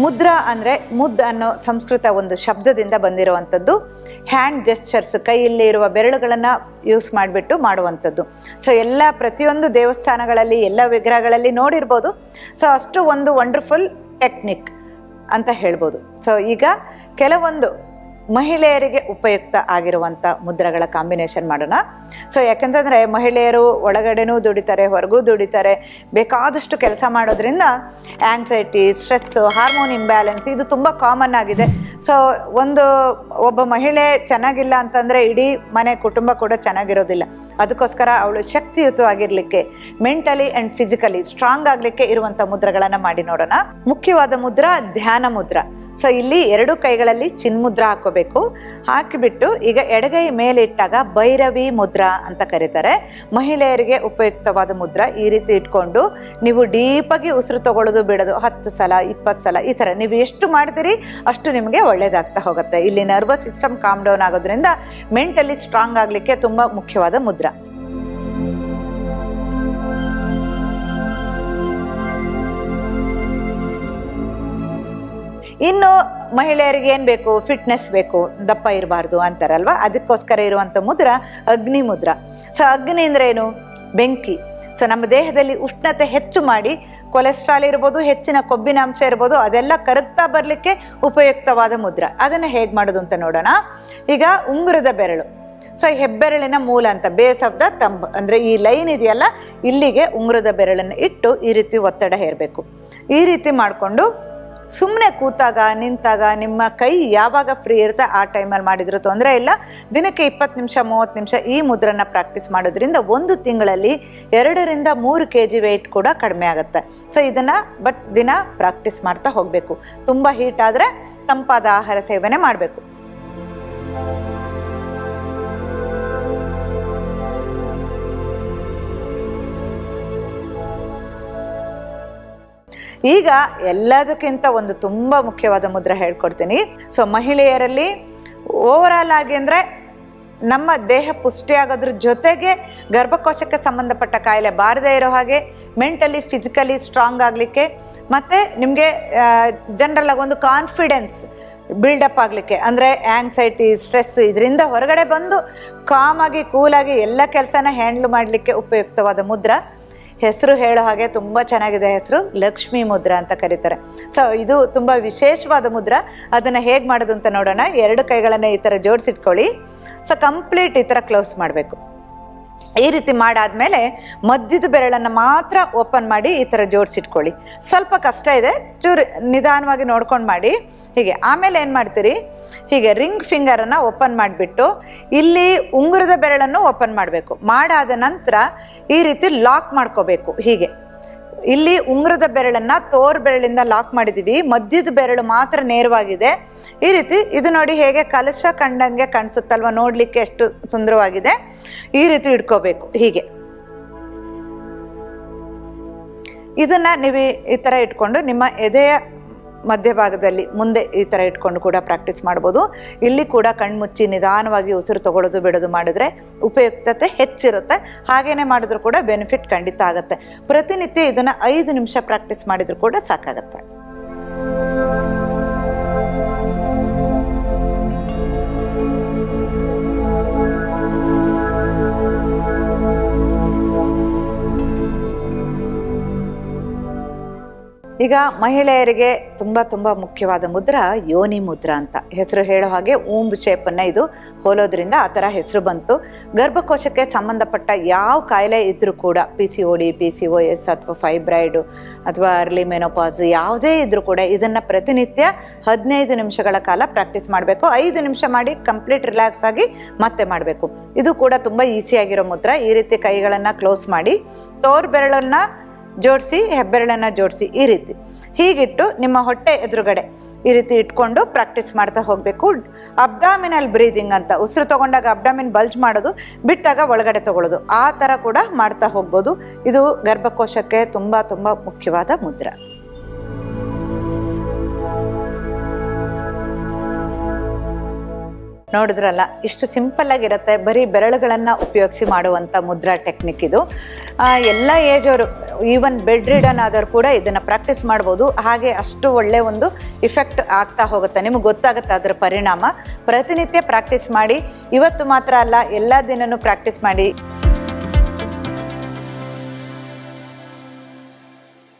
ಮುದ್ರಾ ಅಂದರೆ ಮುದ್ ಅನ್ನೋ ಸಂಸ್ಕೃತ ಒಂದು ಶಬ್ದದಿಂದ ಬಂದಿರುವಂಥದ್ದು. ಹ್ಯಾಂಡ್ ಜೆಸ್ಚರ್ಸ್ ಕೈಯಲ್ಲಿ ಇರುವ ಬೆರಳುಗಳನ್ನು ಯೂಸ್ ಮಾಡಿಬಿಟ್ಟು ಮಾಡುವಂಥದ್ದು. ಸೊ ಎಲ್ಲ ಪ್ರತಿಯೊಂದು ದೇವಸ್ಥಾನಗಳಲ್ಲಿ, ಎಲ್ಲ ವಿಗ್ರಹಗಳಲ್ಲಿ ನೋಡಿರ್ಬೋದು. ಸೊ ಅಷ್ಟು ಒಂದು ವಂಡರ್ಫುಲ್ ಟೆಕ್ನಿಕ್ ಅಂತ ಹೇಳ್ಬೋದು. ಸೊ ಈಗ ಕೆಲವೊಂದು ಮಹಿಳೆಯರಿಗೆ ಉಪಯುಕ್ತ ಆಗಿರುವಂಥ ಮುದ್ರಗಳ ಕಾಂಬಿನೇಷನ್ ಮಾಡೋಣ. ಸೊ ಯಾಕಂತಂದರೆ ಮಹಿಳೆಯರು ಒಳಗಡೆನೂ ದುಡಿತಾರೆ, ಹೊರಗೂ ದುಡಿತಾರೆ, ಬೇಕಾದಷ್ಟು ಕೆಲಸ ಮಾಡೋದ್ರಿಂದ ಆ್ಯಂಗ್ಸೈಟಿ ಸ್ಟ್ರೆಸ್ಸು ಹಾರ್ಮೋನ್ ಇಂಬ್ಯಾಲೆನ್ಸ್ ಇದು ತುಂಬ ಕಾಮನ್ ಆಗಿದೆ. ಸೊ ಒಂದು ಒಬ್ಬ ಮಹಿಳೆ ಚೆನ್ನಾಗಿಲ್ಲ ಅಂತಂದರೆ ಇಡೀ ಮನೆ, ಕುಟುಂಬ ಕೂಡ ಚೆನ್ನಾಗಿರೋದಿಲ್ಲ. ಅದಕ್ಕೋಸ್ಕರ ಅವಳು ಶಕ್ತಿಯುತವಾಗಿರಲಿಕ್ಕೆ ಮೆಂಟಲಿ ಆ್ಯಂಡ್ ಫಿಸಿಕಲಿ ಸ್ಟ್ರಾಂಗ್ ಆಗಲಿಕ್ಕೆ ಇರುವಂಥ ಮುದ್ರಗಳನ್ನು ಮಾಡಿ ನೋಡೋಣ. ಮುಖ್ಯವಾದ ಮುದ್ರ ಧ್ಯಾನ ಮುದ್ರ. ಸೊ ಇಲ್ಲಿ ಎರಡು ಕೈಗಳಲ್ಲಿ ಚಿನ್ಮುದ್ರ ಹಾಕೋಬೇಕು ಹಾಕಿಬಿಟ್ಟು ಈಗ ಎಡಗೈ ಮೇಲಿಟ್ಟಾಗ ಭೈರವಿ ಮುದ್ರಾ ಅಂತ ಕರೀತಾರೆ. ಮಹಿಳೆಯರಿಗೆ ಉಪಯುಕ್ತವಾದ ಮುದ್ರ ಈ ರೀತಿ ಇಟ್ಕೊಂಡು ನೀವು ಡೀಪಾಗಿ ಉಸಿರು ತಗೊಳ್ಳೋದು ಬಿಡೋದು, ಹತ್ತು ಸಲ, ಇಪ್ಪತ್ತು ಸಲ ಈ ಥರ ನೀವು ಎಷ್ಟು ಮಾಡ್ತೀರಿ ಅಷ್ಟು ನಿಮಗೆ ಒಳ್ಳೆಯದಾಗ್ತಾ ಹೋಗುತ್ತೆ. ಇಲ್ಲಿ ನರ್ವಸ್ ಸಿಸ್ಟಮ್ ಕಾಮ್ ಡೌನ್ ಆಗೋದ್ರಿಂದ ಮೆಂಟಲಿ ಸ್ಟ್ರಾಂಗ್ ಆಗಲಿಕ್ಕೆ ತುಂಬ ಮುಖ್ಯವಾದ ಮುದ್ರ. ಇನ್ನು ಮಹಿಳೆಯರಿಗೆ ಏನು ಬೇಕು? ಫಿಟ್ನೆಸ್ ಬೇಕು. ದಪ್ಪ ಇರಬಾರ್ದು ಅಂತಾರಲ್ವ? ಅದಕ್ಕೋಸ್ಕರ ಇರುವಂಥ ಮುದ್ರ ಅಗ್ನಿ ಮುದ್ರ. ಸೊ ಅಗ್ನಿ ಅಂದರೆ ಏನು? ಬೆಂಕಿ. ಸೊ ನಮ್ಮ ದೇಹದಲ್ಲಿ ಉಷ್ಣತೆ ಹೆಚ್ಚು ಮಾಡಿ ಕೊಲೆಸ್ಟ್ರಾಲ್ ಇರ್ಬೋದು, ಹೆಚ್ಚಿನ ಕೊಬ್ಬಿನ ಅಂಶ ಇರ್ಬೋದು, ಅದೆಲ್ಲ ಕರಗ್ತಾ ಬರಲಿಕ್ಕೆ ಉಪಯುಕ್ತವಾದ ಮುದ್ರ. ಅದನ್ನು ಹೇಗೆ ಮಾಡೋದು ಅಂತ ನೋಡೋಣ. ಈಗ ಉಂಗುರದ ಬೆರಳು. ಸೊ ಹೆಬ್ಬೆರಳಿನ ಮೂಲ ಅಂತ, ಬೇಸ್ ಆಫ್ ದ ತಂಬ್, ಅಂದರೆ ಈ ಲೈನ್ ಇದೆಯಲ್ಲ, ಇಲ್ಲಿಗೆ ಉಂಗುರದ ಬೆರಳನ್ನು ಇಟ್ಟು ಈ ರೀತಿ ಒತ್ತಡ ಹೇರಬೇಕು. ಈ ರೀತಿ ಮಾಡಿಕೊಂಡು ಸುಮ್ಮನೆ ಕೂತಾಗ, ನಿಂತಾಗ, ನಿಮ್ಮ ಕೈ ಯಾವಾಗ ಫ್ರೀ ಇರುತ್ತೆ ಆ ಟೈಮಲ್ಲಿ ಮಾಡಿದ್ರು ತೊಂದರೆ ಇಲ್ಲ. ದಿನಕ್ಕೆ ಇಪ್ಪತ್ತು ನಿಮಿಷ, ಮೂವತ್ತು ನಿಮಿಷ ಈ ಮುದ್ರನ ಪ್ರಾಕ್ಟೀಸ್ ಮಾಡೋದ್ರಿಂದ ಒಂದು ತಿಂಗಳಲ್ಲಿ ಎರಡರಿಂದ ಮೂರು ಕೆ ಜಿ ವೆಯ್ಟ್ ಕೂಡ ಕಡಿಮೆ ಆಗುತ್ತೆ. ಸೊ ಇದನ್ನು ಬಟ್ ದಿನ ಪ್ರಾಕ್ಟೀಸ್ ಮಾಡ್ತಾ ಹೋಗಬೇಕು. ತುಂಬ ಹೀಟ್ ಆದರೆ ತಂಪಾದ ಆಹಾರ ಸೇವನೆ ಮಾಡಬೇಕು. ಈಗ ಎಲ್ಲದಕ್ಕಿಂತ ಒಂದು ತುಂಬ ಮುಖ್ಯವಾದ ಮುದ್ರೆ ಹೇಳ್ಕೊಡ್ತೀನಿ. ಸೊ ಮಹಿಳೆಯರಲ್ಲಿ ಓವರಾಲ್ ಆಗಿ ಅಂದರೆ ನಮ್ಮ ದೇಹ ಪುಷ್ಟಿಯಾಗೋದ್ರ ಜೊತೆಗೆ ಗರ್ಭಕೋಶಕ್ಕೆ ಸಂಬಂಧಪಟ್ಟ ಕಾಯಿಲೆ ಬಾರದೇ ಇರೋ ಹಾಗೆ ಮೆಂಟಲಿ ಫಿಸಿಕಲಿ ಸ್ಟ್ರಾಂಗ್ ಆಗಲಿಕ್ಕೆ ಮತ್ತು ನಿಮಗೆ ಜನರಲ್ ಆಗಿ ಒಂದು ಕಾನ್ಫಿಡೆನ್ಸ್ ಬಿಲ್ಡಪ್ ಆಗಲಿಕ್ಕೆ ಅಂದರೆ ಆ್ಯಂಗ್ಸೈಟಿ ಸ್ಟ್ರೆಸ್ಸು ಇದರಿಂದ ಹೊರಗಡೆ ಬಂದು ಕಾಮಾಗಿ ಕೂಲಾಗಿ ಎಲ್ಲ ಕೆಲಸನ ಹ್ಯಾಂಡ್ಲ್ ಮಾಡಲಿಕ್ಕೆ ಉಪಯುಕ್ತವಾದ ಮುದ್ರ ಹೆಸರು ಹೇಳೋ ಹಾಗೆ ತುಂಬ ಚೆನ್ನಾಗಿದೆ ಹೆಸರು, ಲಕ್ಷ್ಮೀ ಮುದ್ರಾ ಅಂತ ಕರೀತಾರೆ. ಸೊ ಇದು ತುಂಬ ವಿಶೇಷವಾದ ಮುದ್ರ. ಅದನ್ನು ಹೇಗೆ ಮಾಡೋದು ಅಂತ ನೋಡೋಣ. ಎರಡು ಕೈಗಳನ್ನು ಈ ಥರ ಜೋಡಿಸಿಟ್ಕೊಳ್ಳಿ. ಸೊ ಕಂಪ್ಲೀಟ್ ಈ ಥರ ಕ್ಲೋಸ್ ಮಾಡಬೇಕು. ಈ ರೀತಿ ಮಾಡಾದ್ಮೇಲೆ ಮಧ್ಯದ ಬೆರಳನ್ನು ಮಾತ್ರ ಓಪನ್ ಮಾಡಿ ಈ ಥರ ಜೋಡಿಸಿಟ್ಕೊಳ್ಳಿ. ಸ್ವಲ್ಪ ಕಷ್ಟ ಇದೆ, ಚೂರು ನಿಧಾನವಾಗಿ ನೋಡ್ಕೊಂಡು ಮಾಡಿ. ಹೀಗೆ, ಆಮೇಲೆ ಏನು ಮಾಡ್ತೀರಿ? ಹೀಗೆ ರಿಂಗ್ ಫಿಂಗರನ್ನು ಓಪನ್ ಮಾಡಿಬಿಟ್ಟು ಇಲ್ಲಿ ಉಂಗುರದ ಬೆರಳನ್ನು ಓಪನ್ ಮಾಡಬೇಕು. ಮಾಡಾದ ನಂತರ ಈ ರೀತಿ ಲಾಕ್ ಮಾಡ್ಕೋಬೇಕು. ಹೀಗೆ. ಇಲ್ಲಿ ಉಂಗುರದ ಬೆರಳನ್ನ ತೋರ್ ಬೆರಳಿಂದ ಲಾಕ್ ಮಾಡಿದೀವಿ. ಮಧ್ಯದ ಬೆರಳು ಮಾತ್ರ ನೇರವಾಗಿದೆ. ಈ ರೀತಿ ಇದು ನೋಡಿ ಹೇಗೆ ಕಲಶ ಕಂಡಂಗೆ ಕಾಣಿಸುತ್ತಲ್ವ? ನೋಡ್ಲಿಕ್ಕೆ ಎಷ್ಟು ಸುಂದರವಾಗಿದೆ. ಈ ರೀತಿ ಇಟ್ಕೋಬೇಕು. ಹೀಗೆ. ಇದನ್ನ ನೀವು ಈ ಥರ ಇಟ್ಕೊಂಡು ನಿಮ್ಮ ಎದೆಯ ಮಧ್ಯಭಾಗದಲ್ಲಿ ಮುಂದೆ ಈ ಥರ ಇಟ್ಕೊಂಡು ಕೂಡ ಪ್ರಾಕ್ಟೀಸ್ ಮಾಡ್ಬೋದು. ಇಲ್ಲಿ ಕೂಡ ಕಣ್ಮುಚ್ಚಿ ನಿಧಾನವಾಗಿ ಉಸಿರು ತಗೊಳ್ಳೋದು ಬಿಡೋದು ಮಾಡಿದ್ರೆ ಉಪಯುಕ್ತತೆ ಹೆಚ್ಚಿರುತ್ತೆ. ಹಾಗೇನೆ ಮಾಡಿದ್ರು ಕೂಡ ಬೆನಿಫಿಟ್ ಖಂಡಿತ ಆಗುತ್ತೆ. ಪ್ರತಿನಿತ್ಯ ಇದನ್ನು ಐದು ನಿಮಿಷ ಪ್ರಾಕ್ಟೀಸ್ ಮಾಡಿದರೂ ಕೂಡ ಸಾಕಾಗುತ್ತೆ. ಈಗ ಮಹಿಳೆಯರಿಗೆ ತುಂಬ ತುಂಬ ಮುಖ್ಯವಾದ ಮುದ್ರ ಯೋನಿ ಮುದ್ರ ಅಂತ. ಹೆಸರು ಹೇಳೋ ಹಾಗೆ ಊಂಬ್ ಶೇಪನ್ನು ಇದು. ಹೋಲೋದ್ರಿಂದ ಆ ಥರ ಹೆಸರು ಬಂತು. ಗರ್ಭಕೋಶಕ್ಕೆ ಸಂಬಂಧಪಟ್ಟ ಯಾವ ಕಾಯಿಲೆ ಇದ್ದರೂ ಕೂಡ P C O D P C O S ಅಥವಾ ಫೈಬ್ರಾಯ್ಡು ಅಥವಾ ಅರ್ಲಿ ಮೆನೋಪಾಸ್ ಯಾವುದೇ ಇದ್ದರೂ ಕೂಡ ಇದನ್ನು ಪ್ರತಿನಿತ್ಯ ಹದಿನೈದು ನಿಮಿಷಗಳ ಕಾಲ ಪ್ರಾಕ್ಟೀಸ್ ಮಾಡಬೇಕು. ಐದು ನಿಮಿಷ ಮಾಡಿ ಕಂಪ್ಲೀಟ್ ರಿಲ್ಯಾಕ್ಸ್ ಆಗಿ ಮತ್ತೆ ಮಾಡಬೇಕು. ಇದು ಕೂಡ ತುಂಬ ಈಸಿಯಾಗಿರೋ ಮುದ್ರ. ಈ ರೀತಿ ಕೈಗಳನ್ನು ಕ್ಲೋಸ್ ಮಾಡಿ ತೋರ್ ಬೆರಳನ್ನು ಜೋಡಿಸಿ, ಹೆಬ್ಬೆರಳನ್ನು ಜೋಡಿಸಿ ಈ ರೀತಿ. ಹೀಗಿಟ್ಟು ನಿಮ್ಮ ಹೊಟ್ಟೆ ಎದುರುಗಡೆ ಈ ರೀತಿ ಇಟ್ಕೊಂಡು ಪ್ರಾಕ್ಟೀಸ್ ಮಾಡ್ತಾ ಹೋಗಬೇಕು. ಅಬ್ಡಾಮಿನಲ್ ಬ್ರೀದಿಂಗ್ ಅಂತ, ಉಸಿರು ತಗೊಂಡಾಗ ಅಬ್ಡಾಮಿನ್ ಬಲ್ಜ್ ಮಾಡೋದು, ಬಿಟ್ಟಾಗ ಒಳಗಡೆ ತಗೊಳ್ಳೋದು. ಆ ಥರ ಕೂಡ ಮಾಡ್ತಾ ಹೋಗ್ಬೋದು. ಇದು ಗರ್ಭಕೋಶಕ್ಕೆ ತುಂಬ ತುಂಬ ಮುಖ್ಯವಾದ ಮುದ್ರ. ನೋಡಿದ್ರಲ್ಲ, ಇಷ್ಟು ಸಿಂಪಲ್ ಆಗಿರುತ್ತೆ. ಬರೀ ಬೆರಳುಗಳನ್ನು ಉಪಯೋಗಿಸಿ ಮಾಡುವಂಥ ಮುದ್ರಾ ಟೆಕ್ನಿಕ್ ಇದು. ಎಲ್ಲ ಅವರು ಈವನ್ ಬೆಡ್ ರಿಡನ್ ಆದರೂ ಕೂಡ ಇದನ್ನು ಪ್ರಾಕ್ಟೀಸ್ ಮಾಡ್ಬೋದು. ಹಾಗೆ ಅಷ್ಟು ಒಳ್ಳೆ ಒಂದು ಇಫೆಕ್ಟ್ ಆಗ್ತಾ ಹೋಗುತ್ತೆ. ನಿಮಗೆ ಗೊತ್ತಾಗುತ್ತೆ ಅದರ ಪರಿಣಾಮ. ಪ್ರತಿನಿತ್ಯ ಪ್ರಾಕ್ಟೀಸ್ ಮಾಡಿ. ಇವತ್ತು ಮಾತ್ರ ಅಲ್ಲ, ಎಲ್ಲ ದಿನನೂ ಪ್ರಾಕ್ಟೀಸ್ ಮಾಡಿ.